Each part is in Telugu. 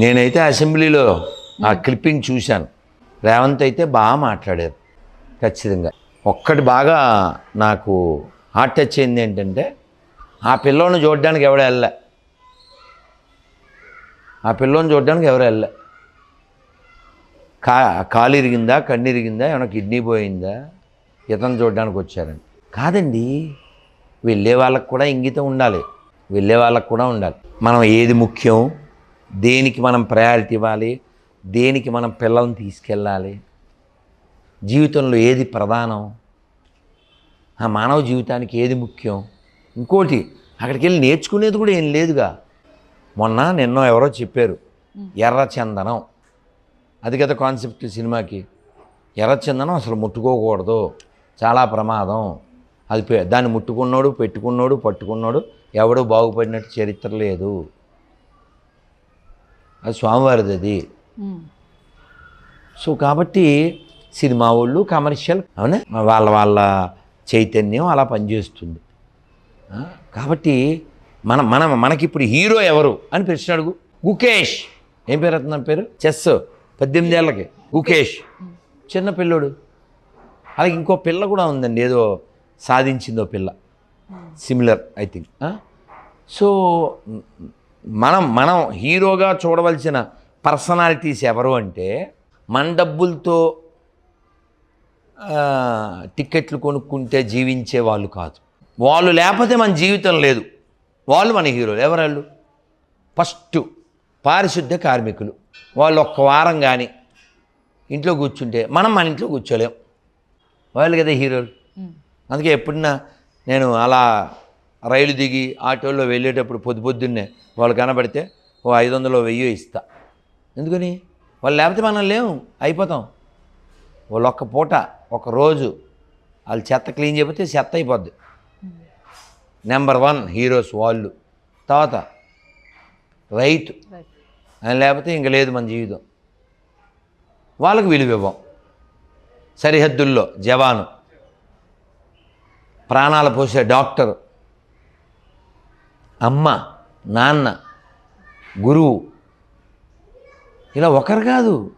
నేనైతే అసెంబ్లీలో ఆ క్లిప్పింగ్ చూశాను. రేవంత్ అయితే బాగా మాట్లాడారు ఖచ్చితంగా. ఒక్కటి బాగా నాకు హార్ట్ టచ్ అయింది ఏంటంటే ఆ పిల్లోని చూడడానికి ఎవడ వెళ్ళా? ఆ పిల్లోని చూడడానికి ఎవరు వెళ్ళలే కా కాలు ఇరిగిందా కన్ను ఇరిగిందా ఏమైనా కిడ్నీ పోయిందా? ఇతను చూడడానికి వచ్చారని. కాదండి వెళ్ళే వాళ్ళకు కూడా ఇంగితం ఉండాలి. వెళ్ళే వాళ్ళకు కూడా ఉండాలి. మనం ఏది ముఖ్యం దేనికి మనం ప్రయారిటీ ఇవ్వాలి? దేనికి మనం పిల్లల్ని తీసుకెళ్ళాలి? జీవితంలో ఏది ప్రధానం? ఆ మానవ జీవితానికి ఏది ముఖ్యం? ఇంకోటి అక్కడికి వెళ్ళి నేర్చుకునేది కూడా ఏం లేదుగా. మొన్న నిన్నో ఎవరో చెప్పారు ఎర్ర చందనం. అది కదా కాన్సెప్ట్ సినిమాకి. ఎర్రచందనం అసలు ముట్టుకోకూడదు. చాలా ప్రమాదం. అది దాన్ని ముట్టుకున్నోడు పెట్టుకున్నోడు పట్టుకున్నోడు. ఎవడో బాగుపడినట్టు చరిత్ర లేదు. అది స్వామివారిది అది. సో కాబట్టి సినిమా వాళ్ళు కమర్షియల్ అవునా? వాళ్ళ వాళ్ళ చైతన్యం అలా పనిచేస్తుంది. కాబట్టి మన మన మనకిప్పుడు హీరో ఎవరు అని ప్రశ్న అడుగు. గుకేష్. ఏం పేరు అతని పేరు? చెస్. పద్దెనిమిది ఏళ్ళకి. గుకేష్. చిన్న పిల్లోడు. అలాగే ఇంకో పిల్ల కూడా ఉందండి. ఏదో సాధించిందో పిల్ల. సిమిలర్ ఐ థింక్ సో మనం మనం హీరోగా చూడవలసిన పర్సనాలిటీస్ ఎవరు అంటే మన డబ్బులతో టిక్కెట్లు కొనుక్కుంటే జీవించే వాళ్ళు కాదు. వాళ్ళు లేకపోతే మన జీవితం లేదు. వాళ్ళు మన హీరోలు. ఎవరాళ్ళు? ఫస్ట్ పారిశుద్ధ కార్మికులు. వాళ్ళు ఒక్క వారం కానీ ఇంట్లో కూర్చుంటే మనం మన ఇంట్లో కూర్చోలేం. వాళ్ళు కదా హీరోలు. అందుకే ఎప్పుడన్నా నేను అలా రైలు దిగి ఆటోలో వెళ్ళేటప్పుడు పొద్దు పొద్దున్నే వాళ్ళు కనబడితే ఓ ఐదు వందలు వెయ్యి ఇస్తా. ఎందుకని? వాళ్ళు లేకపోతే మనం లేము అయిపోతాం. వాళ్ళు ఒక్క పూట ఒక రోజు వాళ్ళు చెత్త క్లీన్ చేయకపోతే చెత్త అయిపోద్ది. నెంబర్ వన్ హీరోస్ వాళ్ళు. తర్వాత రైతు. రైట్ ఆయన లేకపోతే ఇంక లేదు మన జీవితం. వాళ్ళకు విలువ ఇవ్వం. సరిహద్దుల్లో జవాను. ప్రాణాలు పోసే డాక్టరు. అమ్మ నాన్న గురువు ఇలా ఒకరు కాదు.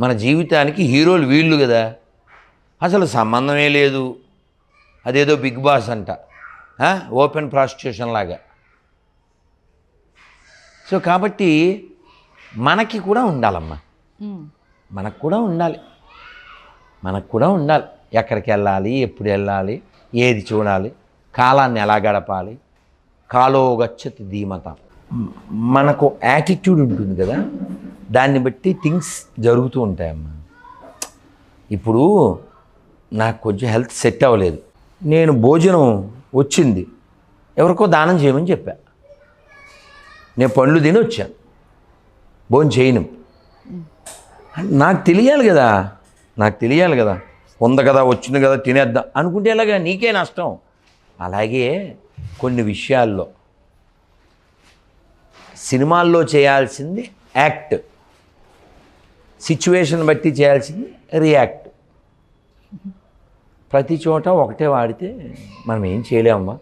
మన జీవితానికి హీరోలు వీళ్ళు కదా. అసలు సంబంధమే లేదు. అదేదో బిగ్ బాస్ అంట? ఓపెన్ ప్రాస్టిట్యూషన్ లాగా. సో కాబట్టి మనకి కూడా ఉండాలమ్మా. మనకు కూడా ఉండాలి. మనకు కూడా ఉండాలి. ఎక్కడికి వెళ్ళాలి? ఎప్పుడు వెళ్ళాలి? ఏది చూడాలి? కాలాన్ని ఎలా గడపాలి? కాలో గచ్చతి ధీమత. మనకు యాటిట్యూడ్ ఉంటుంది కదా దాన్ని బట్టి థింగ్స్ జరుగుతూ ఉంటాయమ్మా. ఇప్పుడు నాకు కొంచెం హెల్త్ సెట్ అవ్వలేదు. నేను భోజనం వచ్చింది ఎవరికో దానం చేయమని చెప్పా. నేను పండ్లు తిని వచ్చాను భోజనం చేయను. నాకు తెలియాలి కదా నాకు తెలియాలి కదా ఉంది కదా వచ్చింది కదా తినేద్దాం అనుకుంటే ఎలాగా నీకే నష్టం. అలాగే కొన్ని విషయాల్లో. సినిమాల్లో చేయాల్సింది యాక్ట్. సిచ్యువేషన్ బట్టి చేయాల్సింది రియాక్ట్. ప్రతి చోట ఒకటే వాడితే మనం ఏం చేయలేమమ్మా.